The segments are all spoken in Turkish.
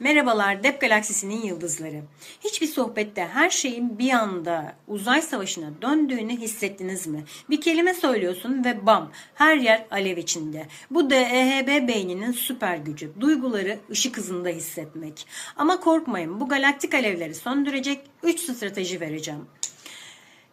Merhabalar Dep Galaksisi'nin yıldızları. Hiçbir sohbette her şeyin bir anda uzay savaşına döndüğünü hissettiniz mi? Bir kelime söylüyorsun ve bam her yer alev içinde. Bu DEHB beyninin süper gücü. Duyguları ışık hızında hissetmek. Ama korkmayın bu galaktik alevleri söndürecek 3 strateji vereceğim.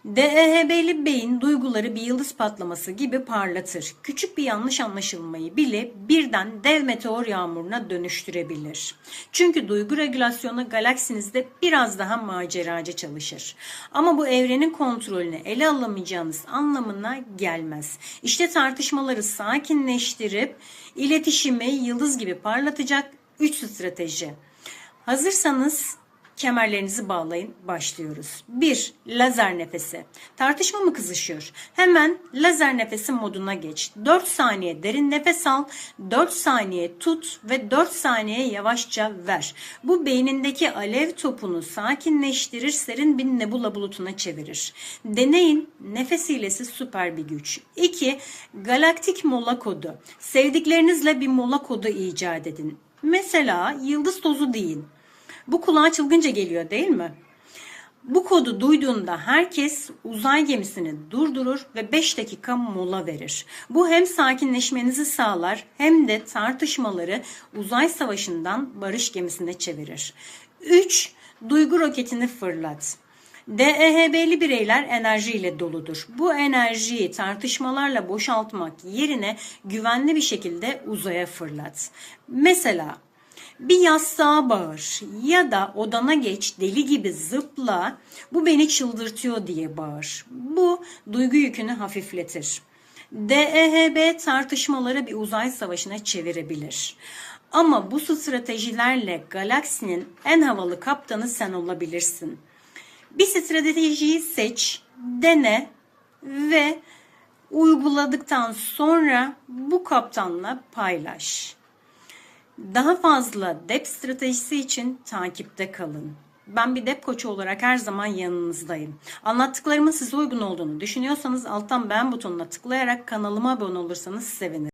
DEHB'li beyin duyguları bir yıldız patlaması gibi parlatır. Küçük bir yanlış anlaşılmayı bile birden dev meteor yağmuruna dönüştürebilir. Çünkü duygu regülasyonu galaksinizde biraz daha maceracı çalışır. Ama bu evrenin kontrolünü ele alamayacağınız anlamına gelmez. İşte tartışmaları sakinleştirip iletişimi yıldız gibi parlatacak 3 strateji. Hazırsanız Kemerlerinizi bağlayın. Başlıyoruz. 1. Lazer nefesi. Tartışma mı kızışıyor? Hemen lazer nefesi moduna geç. 4 saniye derin nefes al. 4 saniye tut ve 4 saniye yavaşça ver. Bu beynindeki alev topunu sakinleştirir, serin bir nebula bulutuna çevirir. Deneyin. Nefes hilesi süper bir güç. 2. Galaktik mola kodu. Sevdiklerinizle bir mola kodu icat edin. Mesela yıldız tozu deyin. Bu kulağa çılgınca geliyor değil mi? Bu kodu duyduğunda herkes uzay gemisini durdurur ve 5 dakika mola verir. Bu hem sakinleşmenizi sağlar hem de tartışmaları uzay savaşından barış gemisine çevirir. 3. Duygu roketini fırlat. DEHB'li bireyler enerjiyle doludur. Bu enerjiyi tartışmalarla boşaltmak yerine güvenli bir şekilde uzaya fırlat. Mesela bir yastığa bağır ya da odana geç deli gibi zıpla bu beni çıldırtıyor diye bağır. Bu duygu yükünü hafifletir. DEHB tartışmaları bir uzay savaşına çevirebilir. Ama bu stratejilerle galaksinin en havalı kaptanı sen olabilirsin. Bir stratejiyi seç, dene ve uyguladıktan sonra bu kaptanla paylaş. Daha fazla DEP stratejisi için takipte kalın. Ben bir DEP koçu olarak her zaman yanınızdayım. Anlattıklarımın size uygun olduğunu düşünüyorsanız alttan beğen butonuna tıklayarak kanalıma abone olursanız sevinirim.